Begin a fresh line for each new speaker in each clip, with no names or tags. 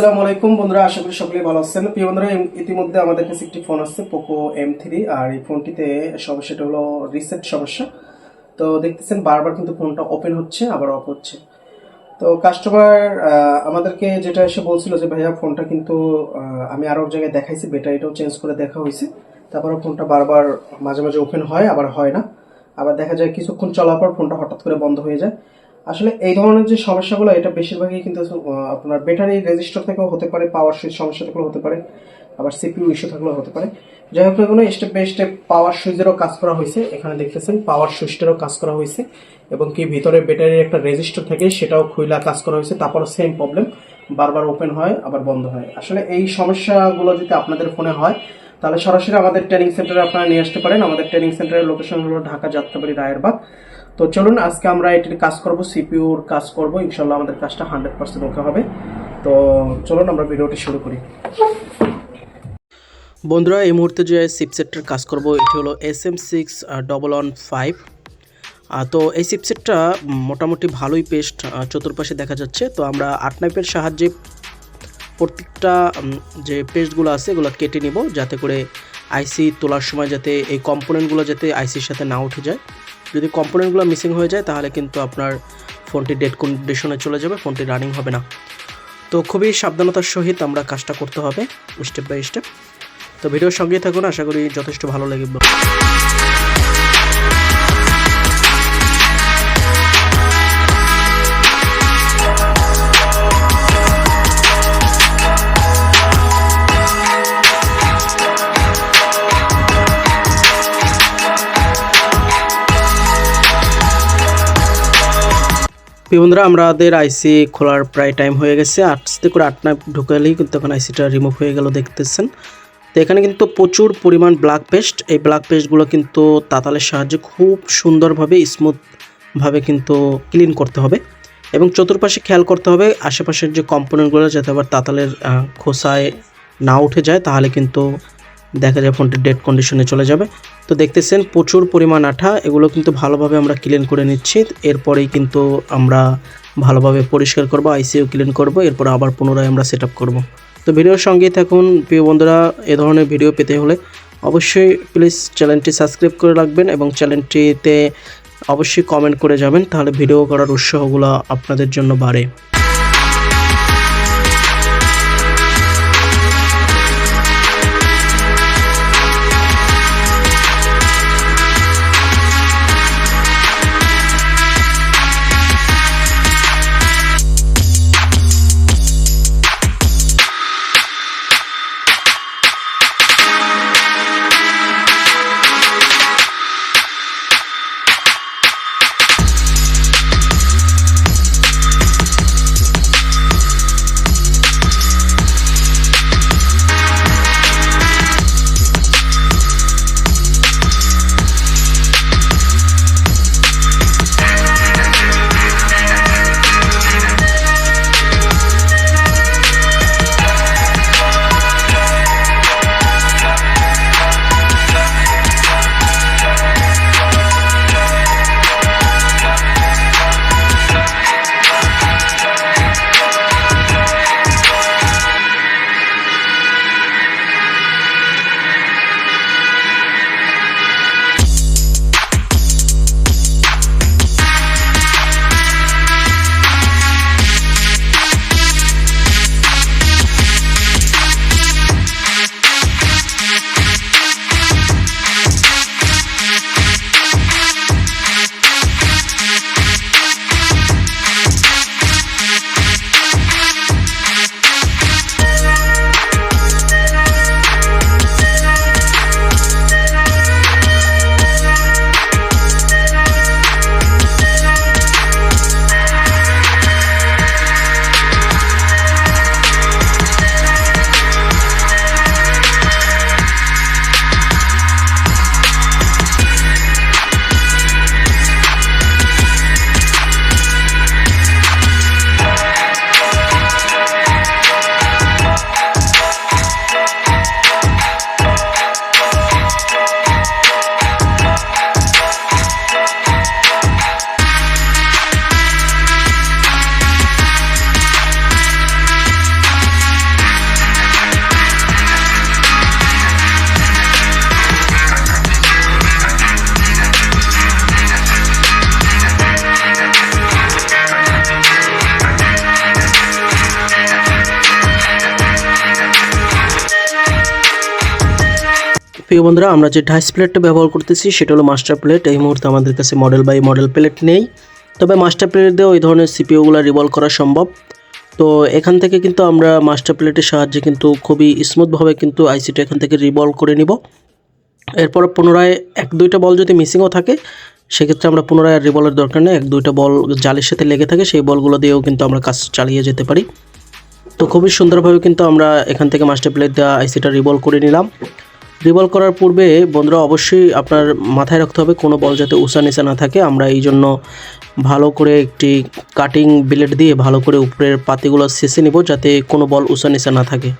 আসসালামু আলাইকুম বন্ধুরা, আশা করি সকলেই ভালো আছেন। প্রিয় বন্ধুরা ইতিমধ্যে আমাদের কাছে একটি ফোন আসছে পোকো এম থ্রি আর এই ফোনটিতে সমস্যাটা হলো রিসেট সমস্যা। তো দেখতেছেন, বারবার কিন্তু ফোনটা ওপেন হচ্ছে, আবার অফ হচ্ছে। তো কাস্টমার আমাদেরকে যেটা এসে বলছিল যে, ভাইয়া, ফোনটা কিন্তু আমি আরও এক জায়গায় দেখাইছি ব্যাটারিটাও চেঞ্জ করে দেখা হয়েছে। তারপরে ফোনটা বারবার মাঝে মাঝে ওপেন হয়, আবার হয় না। আবার দেখা যায়, কিছুক্ষণ চলার পর ফোনটা হঠাৎ করে বন্ধ হয়ে যায়। আসলে এই ধরনের যে সমস্যাগুলো, এটা বেশিরভাগই কিন্তু আপনার ব্যাটারি রেজিস্টার থেকেও হতে পারে পাওয়ার সুইচ সমস্যা থাকলেও হতে পারে, আবার সিপিউ ইস্যু থাকলেও হতে পারে। যাই হোক কোনো স্টেপ বাই স্টেপ পাওয়ার সুইচেরও কাজ করা হয়েছে। এখানে দেখতেছেন পাওয়ার সুইচটারও কাজ করা হয়েছে, এবং কি ভিতরে ব্যাটারির একটা রেজিস্টার থাকে, সেটাও খুইলা কাজ করা হয়েছে। তারপর সেম প্রবলেম বারবার ওপেন হয়, আবার বন্ধ হয়। আসলে এই সমস্যাগুলো যদি আপনাদের ফোনে হয় তাহলে সরাসরি আমাদের ট্রেনিং সেন্টারে আপনারা নিয়ে আসতে পারেন। আমাদের ট্রেনিং সেন্টারের লোকেশন হলো ঢাকা যাত্রাবাড়ি রায়েরবাগ। তো চলুন, আজকে আমরা এটির কাজ করব সিপিউর কাজ করব। ইনশাল্লাহ আমাদের কাজটা হান্ড্রেড পার্সেন্ট ওকে হবে। তো চলুন, আমরা ভিডিওটি শুরু করি। বন্ধুরা, এই মুহূর্তে যে চিপসেটটার কাজ করব, এটি হলো S M six double one five তো এই চিপসেটটা মোটামুটি ভালোই পেস্ট চতুর্পাশে দেখা যাচ্ছে। তো আমরা আট নাইপের সাহায্যে প্রত্যেকটা যে পেস্টগুলো আছে, এগুলো কেটে নিব যাতে করে আইসি তোলার সময় যাতে এই কম্পোনেন্টগুলো যাতে আইসির সাথে না উঠে যায়। যদি কম্পোনেন্টগুলো মিসিং হয়ে যায়, তাহলে কিন্তু আপনার ফোনটি ডেড কন্ডিশনে চলে যাবে, ফোনটি রানিং হবে না। তো খুবই সাবধানতার সহিত আমরা কাজটা করতে হবে স্টেপ বাই স্টেপ তো ভিডিওর সঙ্গেই থাকুন, আশা করি যথেষ্ট ভালো লাগবে বন্ধুরা, আমাদের আইসি খোলার প্রায় টাইম হয়ে গেছে। আস্তে করে আট নাইপ ঢুকালেই কিন্তু তখন আইসিটা রিমুভ হয়ে গেল দেখতেছেন। তো এখানে কিন্তু প্রচুর পরিমাণ ব্ল্যাক পেস্ট এই ব্ল্যাক পেস্টগুলো কিন্তু তাতালের সাহায্যে খুব সুন্দরভাবে স্মুথভাবে কিন্তু ক্লিন করতে হবে। এবং চতুর্পাশে খেয়াল করতে হবে, আশেপাশের যে কম্পোনেন্টগুলো যাতে আবার তাতালের খোসায় না উঠে যায়, তাহলে কিন্তু দেখা যায় ফোনটি ডেড কন্ডিশনে চলে যাবে। তো দেখতেছেন প্রচুর পরিমাণ আঠা, এগুলো কিন্তু ভালোভাবে আমরা ক্লিন করে নিচ্ছি। এরপরেই কিন্তু আমরা ভালোভাবে পরিষ্কার করব আইসিও ক্লিন করব, এরপর আবার পুনরায় আমরা সেট আপ করব। তো ভিডিওর সঙ্গেই থাকুন। প্রিয় বন্ধুরা, এ ধরনের ভিডিও পেতে হলে অবশ্যই প্লিজ চ্যানেলটি সাবস্ক্রাইব করে রাখবেন এবং চ্যানেলটিতে অবশ্যই কমেন্ট করে যাবেন, তাহলে ভিডিও করার উৎসাহগুলো আপনাদের জন্য বাড়ে।
প্রিয় বন্ধুরা, আমরা যে ডাইস প্লেটটা ব্যবহার করতেছি, সেটা হলো মাস্টার প্লেট এই মুহূর্তে আমাদের কাছে মডেল বাই মডেল প্লেট নেই। তবে মাস্টার প্লেট দিয়ে ওই ধরনের সিপিওগুলো রিভলভ করা সম্ভব। তো এখান থেকে কিন্তু আমরা মাস্টার প্লেটের সাহায্যে কিন্তু খুবই স্মুথভাবে কিন্তু আইসিটা এখান থেকে রিভলভ করে নিব। এরপর পুনরায় এক দুইটা বল যদি মিসিংও থাকে, সেক্ষেত্রে আমরা পুনরায় আর রিবলের দরকার নেই। এক দুইটা বল জালের সাথে লেগে থাকে, সেই বলগুলো দিয়েও কিন্তু আমরা কাজ চালিয়ে যেতে পারি। তো খুবই সুন্দরভাবে কিন্তু আমরা এখান থেকে মাস্টার প্লেট দেওয়া আইসিটা রিবল করে নিলাম। রিবল করার পূর্বে বন্ধুরা অবশ্যই আপনার মাথায় রাখতে হবে, কোনো বল যাতে উঁচা নিচা না থাকে। আমরা এই জন্য ভালো করে একটি কাটিং ব্লেড দিয়ে ভালো করে উপরের পাতিগুলো শেষে নিব, যাতে কোনো বল উঁচা নিচা না থাকে।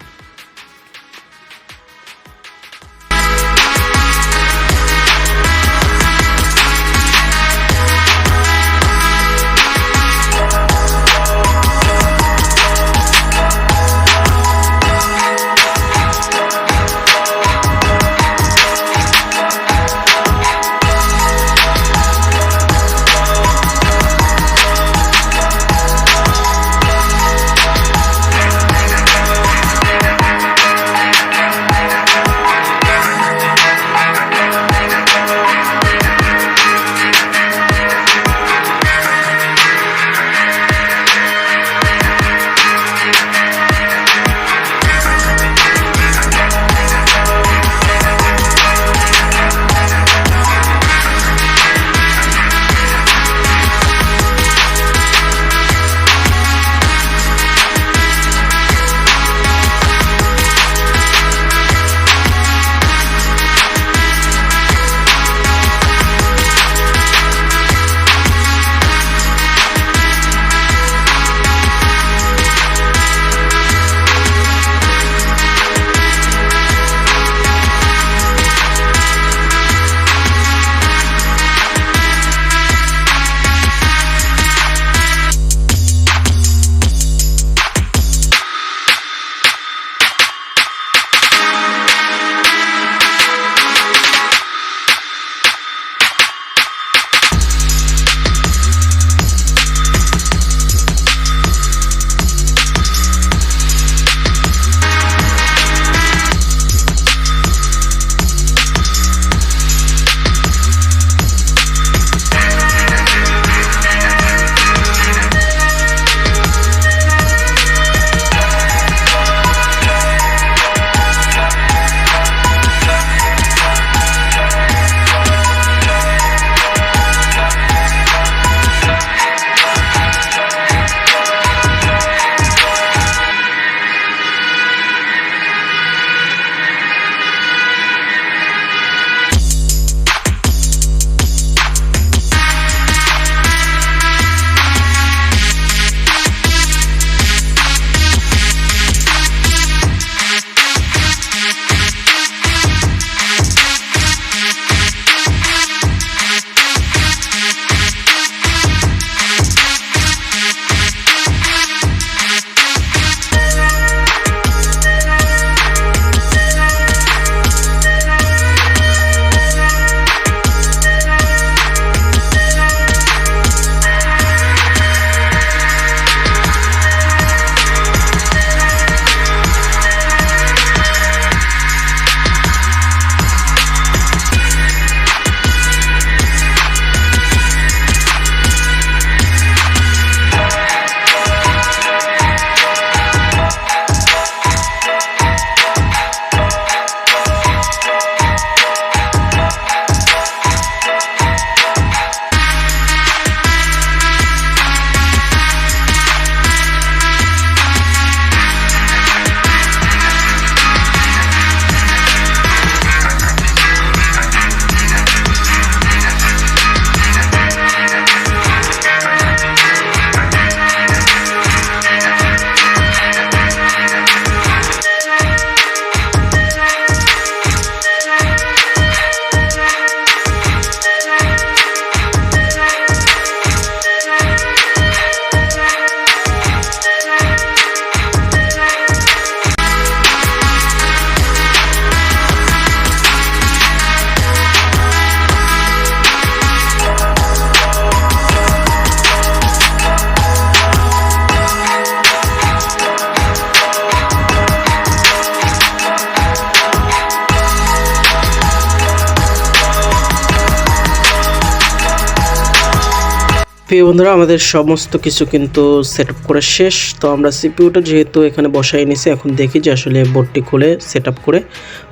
প্রিয় বন্ধুরা, আমাদের সমস্ত কিছু কিন্তু সেট করে শেষ। তো আমরা সিপিউটা যেহেতু এখানে বসাই নিছি এখন দেখি যে আসলে বোর্ডটি খুলে সেট করে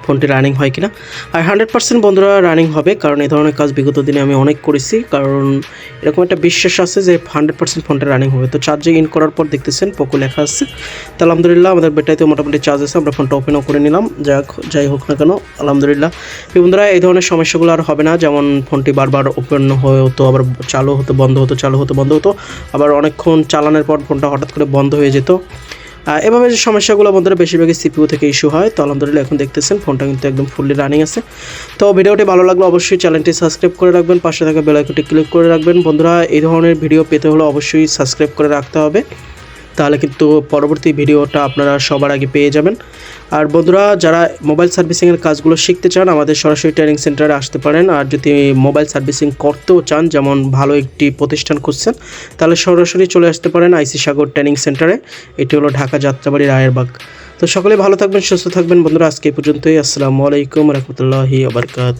ফোনটি রানিং হয় কিনা? আর হান্ড্রেড পার্সেন্ট বন্ধুরা রানিং হবে, কারণ এই ধরনের কাজ বিগত দিনে আমি অনেক করেছি, কারণ এরকম একটা বিশ্বাস আছে যে হান্ড্রেড পার্সেন্ট ফোনটা রানিং হবে। তো চার্জে ইন করার পর দেখতেছেন পোকো লেখা আছে। তো আলহামদুলিল্লাহ, আমাদের ব্যাটারিতে মোটামুটি চার্জ আছে, আমরা ফোনটা ওপেনও করে নিলাম। যাক, যাই হোক না কেন, আলহামদুলিল্লাহ। বন্ধুরা, এই ধরনের সমস্যাগুলো আর হবে না, যেমন ফোনটি বারবার ওপেন হয়ে হতো, আবার চালু হতো, বন্ধ হতো, চালু হতো, বন্ধ হতো, আবার অনেকক্ষণ চালানোর পর ফোনটা হঠাৎ করে বন্ধ হয়ে যেত। এভাবে যে সমস্যাগুলো বন্ধুরা বেশিরভাগই সিপিউ থেকে ইস্যু হয়, তো আলহামদুলিল্লাহ এখন দেখতেছেন ফোনটা কিন্তু একদম ফুললি রানিং আছে। তো ভিডিওটি ভালো লাগলে অবশ্যই চ্যানেলটি সাবস্ক্রাইব করে রাখবেন, পাশে থাকা বেলাইকনটি ক্লিক করে রাখবেন। বন্ধুরা, এই ধরনের ভিডিও পেতে হলে অবশ্যই সাবস্ক্রাইব করে রাখতে হবে। তাহলে কিন্তু পরবর্তী ভিডিওটা আপনারা সবার আগে পেয়ে যাবেন। আর বন্ধুরা, যারা মোবাইল সার্ভিসিংয়ের কাজগুলো শিখতে চান, আমাদের সরাসরি ট্রেনিং সেন্টারে আসতে পারেন। আর যদি মোবাইল সার্ভিসিং করতেও চান, যেমন ভালো একটি প্রতিষ্ঠান খুঁজছেন, তাহলে সরাসরি চলে আসতে পারেন আইসি সাগর ট্রেনিং সেন্টারে এটি হলো ঢাকা যাত্রাবাড়ি রায়েরবাগ। তো সকলে ভালো থাকবেন, সুস্থ থাকবেন। বন্ধুরা, আজকে পর্যন্তই। আসসালামু আলাইকুম রহমতুল্লাহি আবরকাত